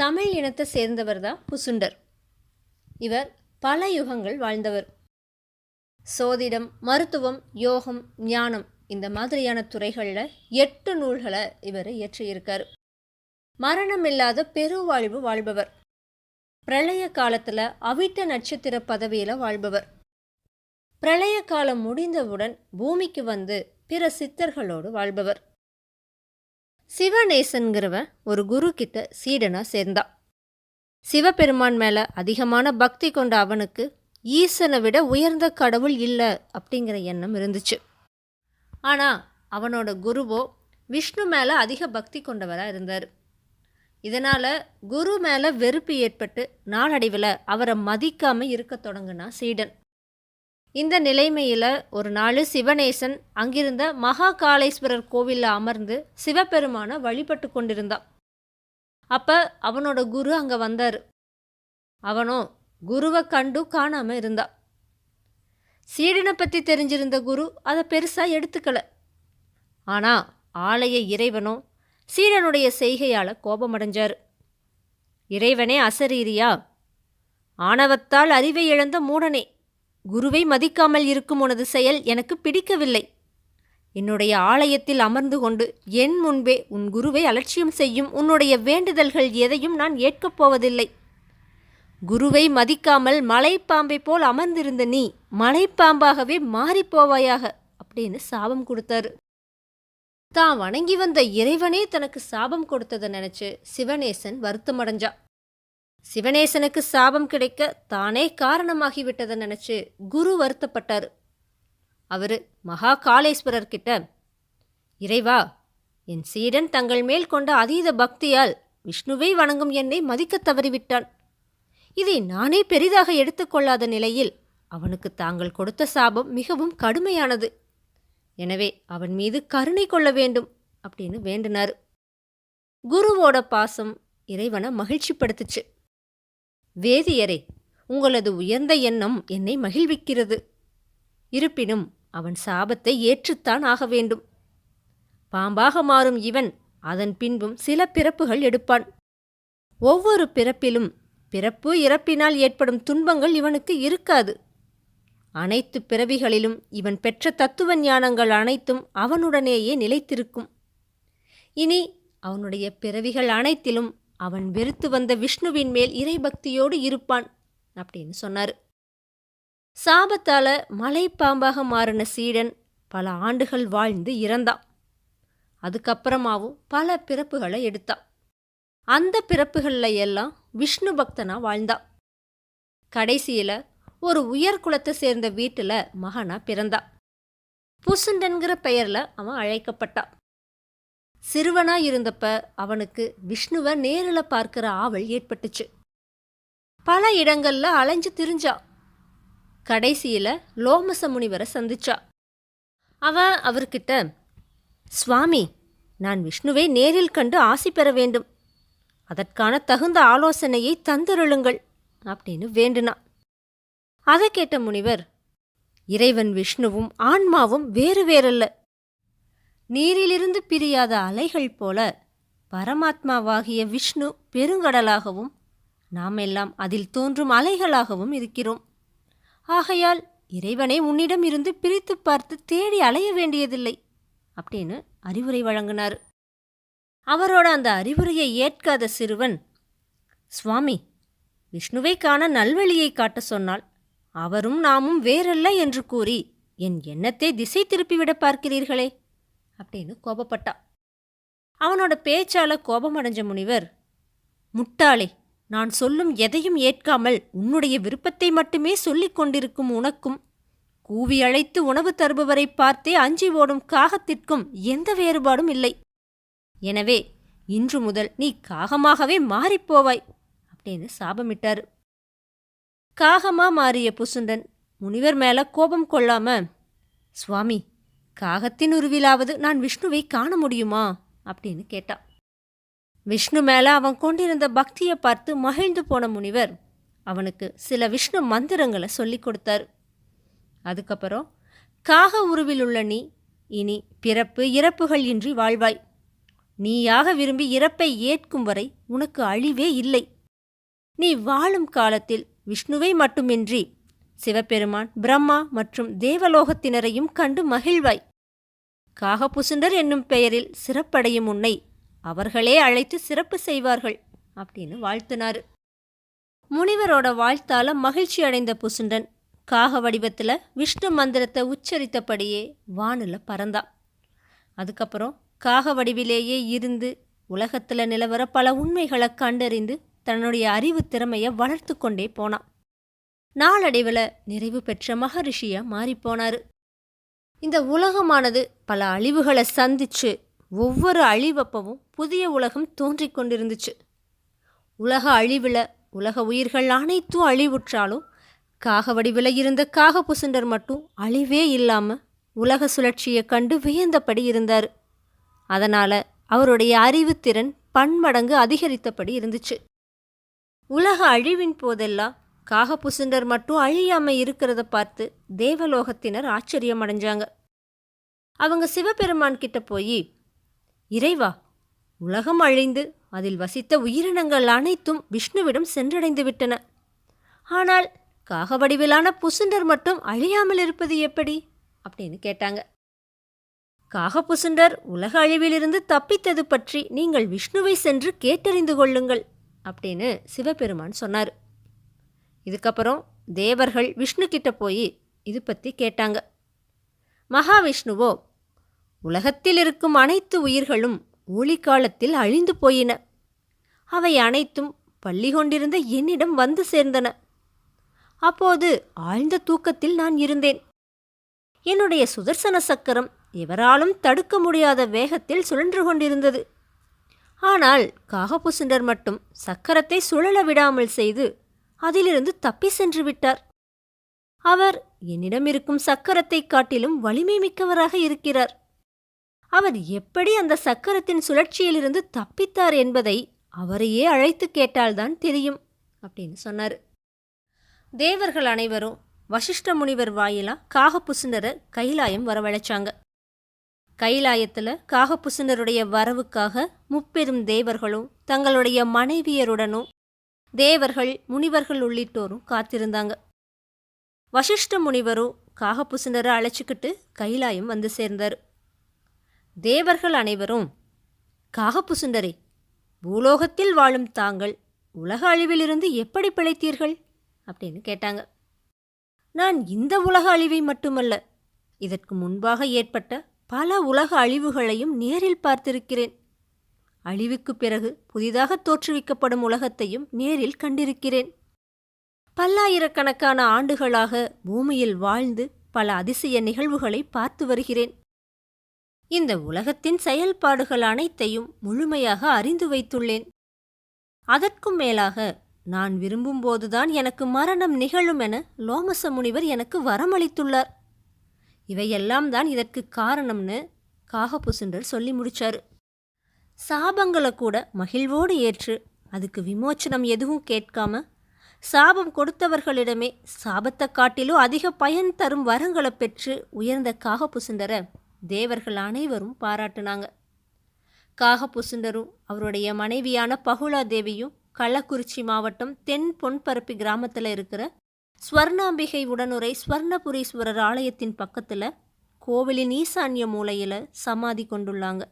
தமிழ் இனத்தை சேர்ந்தவர் தான் புசுண்டர். இவர் பல யுகங்கள் வாழ்ந்தவர். சோதிடம் மருத்துவம் யோகம் ஞானம் இந்த மாதிரியான துறைகளில் எட்டு நூல்களை இவர் இயற்றியிருக்கார். மரணமில்லாத பெருவாழ்வு வாழ்பவர். பிரளய காலத்தில் அவிட்ட நட்சத்திர பதவியில் வாழ்பவர். பிரளய காலம் முடிந்தவுடன் பூமிக்கு வந்து பிற சித்தர்களோடு வாழ்பவர். சிவநேசன்கிறவன் ஒரு குரு கிட்ட சீடனாக சேர்ந்தான். சிவபெருமான் மேலே அதிகமான பக்தி கொண்ட அவனுக்கு ஈசனை விட உயர்ந்த கடவுள் இல்லை அப்படிங்கிற எண்ணம் இருந்துச்சு. ஆனால் அவனோட குருவோ விஷ்ணு மேலே அதிக பக்தி கொண்டவராக இருந்தார். இதனால் குரு மேலே வெறுப்பு ஏற்பட்டு நாளடைவில் அவரை மதிக்காமல் இருக்க தொடங்கினா சீடன். இந்த நிலைமையில் ஒரு நாள் சிவநேசன் அங்கிருந்த மகாகாலேஸ்வரர் கோவிலில் அமர்ந்து சிவபெருமானை வழிபட்டு கொண்டிருந்தான் அப்போ அவனோட குரு அங்கே வந்தார். அவனோ குருவை கண்டு காணாமல் இருந்தா. சீடனை பற்றி தெரிஞ்சிருந்த குரு அதை பெருசாக எடுத்துக்கல. ஆனால் ஆலய இறைவனோ சீடனுடைய செய்கையால் கோபமடைஞ்சார். இறைவனே அசரீரியா? ஆணவத்தால் அறிவை இழந்த மூடனே. குருவை மதிக்காமல் இருக்கும் உனது செயல் எனக்கு பிடிக்கவில்லை. என்னுடைய ஆலயத்தில் அமர்ந்து கொண்டு என் முன்பே உன் குருவை அலட்சியம் செய்யும் உன்னுடைய வேண்டுதல்கள் எதையும் நான் ஏற்கப் போவதில்லை. குருவை மதிக்காமல் மலைப்பாம்பை போல் அமர்ந்திருந்த நீ மலைப்பாம்பாகவே மாறிப்போவாயாக அப்படின்னு சாபம் கொடுத்தாரு. தான் வணங்கி வந்த இறைவனே தனக்கு சாபம் கொடுத்ததை நினைச்சு சிவநேசன் வருத்தமடைஞ்சா. சிவநேசனுக்கு சாபம் கிடைக்க தானே காரணமாகிவிட்டதை நினச்சி குரு வருத்தப்பட்டார். அவர் மகா காளேஸ்வரர் கிட்ட இறைவா என் சீடன் தங்கள் மேல் கொண்ட அதீத பக்தியால் விஷ்ணுவை வணங்கும் என்னை மதிக்கத் தவறிவிட்டான். இதை நானே பெரிதாக எடுத்துக்கொள்ளாத நிலையில் அவனுக்கு தாங்கள் கொடுத்த சாபம் மிகவும் கடுமையானது. எனவே அவன் மீது கருணை கொள்ள வேண்டும் அப்படின்னு வேண்டினார். குருவோட பாசம் இறைவனை மகிழ்ச்சிப்படுத்துச்சு. வேதியரே உங்களது உயர்ந்த எண்ணம் என்னை மகிழ்விக்கிறது. இருப்பினும் அவன் சாபத்தை ஏற்றுத்தான் ஆக வேண்டும். பாம்பாக மாறும் இவன் அதன் பின்பும் சில பிறப்புகள் எடுப்பான். ஒவ்வொரு பிறப்பிலும் பிறப்பு இறப்பினால் ஏற்படும் துன்பங்கள் இவனுக்கு இருக்காது. அனைத்து பிறவிகளிலும் இவன் பெற்ற தத்துவ ஞானங்கள் அனைத்தும் அவனுடனேயே நிலைத்திருக்கும். இனி அவனுடைய பிறவிகள் அனைத்திலும் அவன் வெறுத்து வந்த விஷ்ணுவின் மேல் இறைபக்தியோடு இருப்பான் அப்படின்னு சொன்னார். சாபத்தால மலைப்பாம்பாக மாறின சீடன் பல ஆண்டுகள் வாழ்ந்து இறந்தான். அதுக்கப்புறமாவும் பல பிறப்புகளை எடுத்தான். அந்த பிறப்புகளில் எல்லாம் விஷ்ணு பக்தனா வாழ்ந்தான் கடைசியில் ஒரு உயர்குலத்தை சேர்ந்த வீட்டில் மகனா பிறந்தான் புசுண்டன்கிற பெயரில் அவன் அழைக்கப்பட்டான். சிறுவனாக இருந்தப்ப அவனுக்கு விஷ்ணுவை நேரில் பார்க்கிற ஆவல் ஏற்பட்டுச்சு. பல இடங்களில் அலைஞ்சு திரிஞ்சா. கடைசியில் லோமச முனிவரை சந்திச்சா. அவன் அவர்கிட்ட சுவாமி நான் விஷ்ணுவை நேரில் கண்டு ஆசி பெற வேண்டும். அதற்கான தகுந்த ஆலோசனையை தந்தருளுங்கள் அப்படின்னு வேண்டுனான் அதை கேட்ட முனிவர் இறைவன் விஷ்ணுவும் ஆன்மாவும் வேறு வேறல்ல. நீரிலிருந்து பிரியாத அலைகள் போல பரமாத்மாவாகிய விஷ்ணு பெருங்கடலாகவும் நாம் எல்லாம் அதில் தோன்றும் அலைகளாகவும் இருக்கிறோம். ஆகையால் இறைவனை உன்னிடம் இருந்து பிரித்து பார்த்து தேடி அலைய வேண்டியதில்லை அப்படின்னு அறிவுரை வழங்கினார். அவரோட அந்த அறிவுரையை ஏற்காத சிறுவன் சுவாமி விஷ்ணுவை காண நல்வழியை காட்ட சொன்னால் அவரும் நாமும் வேறல்ல என்று கூறி என் எண்ணத்தை திசை திருப்பிவிட பார்க்கிறீர்களே. அப்படின்னு கோபப்பட்டா. அவனோட பேச்சால கோபமடைஞ்ச முனிவர் முட்டாளே நான் சொல்லும் எதையும் ஏற்காமல் உன்னுடைய விருப்பத்தை மட்டுமே சொல்லிக் கொண்டிருக்கும் உனக்கும் கூவி அழைத்து உணவு தருபவரை பார்த்தே அஞ்சி ஓடும் காகத்திற்கும் எந்த வேறுபாடும் இல்லை. எனவே இன்று முதல் நீ காகமாகவே மாறிப்போவாய் அப்படின்னு சாபமிட்டாரு. காகமா மாறிய புசுண்டன் முனிவர் மேல கோபம் கொள்ளாம சுவாமி காகத்தின் உருவிலாவது நான் விஷ்ணுவை காண முடியுமா? அப்படின்னு கேட்டான் விஷ்ணு மேலே அவன் கொண்டிருந்த பக்தியை பார்த்து மகிழ்ந்து போன முனிவர் அவனுக்கு சில விஷ்ணு மந்திரங்களை சொல்லிக் கொடுத்தார். அதுக்கப்புறம் காக உருவில் உள்ள நீ இனி பிறப்பு இறப்புகள் இன்றி வாழ்வாய். நீயாக விரும்பி இறப்பை ஏற்கும் வரை உனக்கு அழிவே இல்லை. நீ வாழும் காலத்தில் விஷ்ணுவை மட்டுமின்றி சிவபெருமான் பிரம்மா மற்றும் தேவலோகத்தினரையும் கண்டு மகிழ்வாய். காகபுசுண்டர் என்னும் பெயரில் சிறப்படையும் உன்னை அவர்களே அழைத்து சிறப்பு செய்வார்கள் அப்படின்னு வாழ்த்தினார். முனிவரோட வாழ்த்தால மகிழ்ச்சி அடைந்த புசுண்டன் காக வடிவத்தில் விஷ்ணு மந்திரத்தை உச்சரித்தபடியே வானில் பறந்தான். அதுக்கப்புறம் காக வடிவிலேயே இருந்து உலகத்தில் நிலவர பல உண்மைகளை கண்டறிந்து தன்னுடைய அறிவு திறமையை வளர்த்து கொண்டே போனான். நாளடைவில் நிறைவு பெற்ற மகரிஷியாக மாறிப்போனார் இந்த உலகமானது பல அழிவுகளை சந்திச்சு ஒவ்வொரு அழிவப்பவும் புதிய உலகம் தோன்றிக் கொண்டிருந்துச்சு. உலக அழிவில் உலக உயிர்கள் அனைத்தும் அழிவுற்றாலும் காக வடிவில் இருந்த காக புசுண்டர் மட்டும் அழிவே இல்லாமல் உலக சுழற்சியை கண்டு வியந்தபடி இருந்தார். அதனால் அவருடைய அறிவுத்திறன் பன்மடங்கு அதிகரித்தபடி இருந்துச்சு. உலக அழிவின் போதெல்லாம் காகபுசுண்டர் மட்டும் அழியாம இருக்கிறத பார்த்து தேவலோகத்தினர் ஆச்சரியம் அடைஞ்சாங்க அவங்க சிவபெருமான் கிட்ட போய் இறைவா உலகம் அழிந்து அதில் வசித்த உயிரினங்கள் அனைத்தும் விஷ்ணுவிடம் சென்றடைந்து விட்டன. ஆனால் காக வடிவிலான புசுண்டர் மட்டும் அழியாமல் இருப்பது எப்படி? அப்படின்னு கேட்டாங்க. காகபுசுண்டர் உலக அழிவிலிருந்து தப்பித்தது பற்றி நீங்கள் விஷ்ணுவை சென்று கேட்டறிந்து கொள்ளுங்கள் அப்படின்னு சிவபெருமான் சொன்னார். இதுக்கப்புறம் தேவர்கள் விஷ்ணு கிட்ட போய் இது பற்றி கேட்டாங்க. மகாவிஷ்ணுவோ உலகத்தில் இருக்கும் அனைத்து உயிர்களும் ஊழிக்காலத்தில் அழிந்து போயின. அவை அனைத்தும் பள்ளி கொண்டிருந்த என்னிடம் வந்து சேர்ந்தன. அப்போது ஆழ்ந்த தூக்கத்தில் நான் இருந்தேன். என்னுடைய சுதர்சன சக்கரம் எவராலும் தடுக்க முடியாத வேகத்தில் சுழன்று கொண்டிருந்தது. ஆனால் காகபுசுண்டர் மட்டும் சக்கரத்தை சுழல விடாமல் செய்து அதிலிருந்து தப்பி சென்று விட்டார். அவர் என்னிடம் இருக்கும் சக்கரத்தைக் காட்டிலும் வலிமை மிக்கவராக இருக்கிறார். அவர் எப்படி அந்த சக்கரத்தின் சுழற்சியிலிருந்து தப்பித்தார் என்பதை அவரையே அழைத்து கேட்டால்தான் தெரியும் அப்படின்னு சொன்னார். தேவர்கள் அனைவரும் வசிஷ்ட முனிவர் வாயிலா காகப்புசுனரை கைலாயம் வரவழைச்சாங்க. கைலாயத்தில் காகப்புசுனருடைய வரவுக்காக முப்பெரும் தேவர்களும் தங்களுடைய மனைவியருடனும் தேவர்கள் முனிவர்கள் உள்ளிட்டோரும் காத்திருந்தாங்க. வசிஷ்ட முனிவரும் காகப்புசுனரை அழைச்சிக்கிட்டு கைலாயம் வந்து சேர்ந்தார். தேவர்கள் அனைவரும் காகப்புசுண்டரே பூலோகத்தில் வாழும் தாங்கள் உலக அழிவிலிருந்து எப்படி பிழைத்தீர்கள்? அப்படின்னு கேட்டாங்க. நான் இந்த உலக அழிவை மட்டுமல்ல இதற்கு முன்பாக ஏற்பட்ட பல உலக அழிவுகளையும் நேரில் பார்த்திருக்கிறேன். அழிவுக்குப் பிறகு புதிதாக தோற்றுவிக்கப்படும் உலகத்தையும் நேரில் கண்டிருக்கிறேன். பல்லாயிரக்கணக்கான ஆண்டுகளாக பூமியில் வாழ்ந்து பல அதிசய நிகழ்வுகளை பார்த்து வருகிறேன். இந்த உலகத்தின் செயல்பாடுகள் அனைத்தையும் முழுமையாக அறிந்து வைத்துள்ளேன். அதற்கும் மேலாக நான் விரும்பும்போதுதான் எனக்கு மரணம் நிகழும் என லோமச முனிவர் எனக்கு வரமளித்துள்ளார். இவையெல்லாம் தான் இதற்கு காரணம்னு காகபுசுண்டர் சொல்லி முடிச்சாரு. சாபங்களை கூட மகிழ்வோடு ஏற்று அதுக்கு விமோச்சனம் எதுவும் கேட்காம சாபம் கொடுத்தவர்களிடமே சாபத்தை காட்டிலும் அதிக பயன் தரும் வரங்களை பெற்று உயர்ந்த காகபுசுண்டரை தேவர்கள் அனைவரும் பாராட்டுனாங்க. காகபுசுண்டரும் அவருடைய மனைவியான பகுலா தேவியும் கள்ளக்குறிச்சி மாவட்டம் தென் பொன்பரப்பி கிராமத்தில் இருக்கிற ஸ்வர்ணாம்பிகை உடனுரை ஸ்வர்ணபுரீஸ்வரர் ஆலயத்தின் பக்கத்தில் கோவிலின் ஈசான்ய மூலையில் சமாதி கொண்டுள்ளாங்க.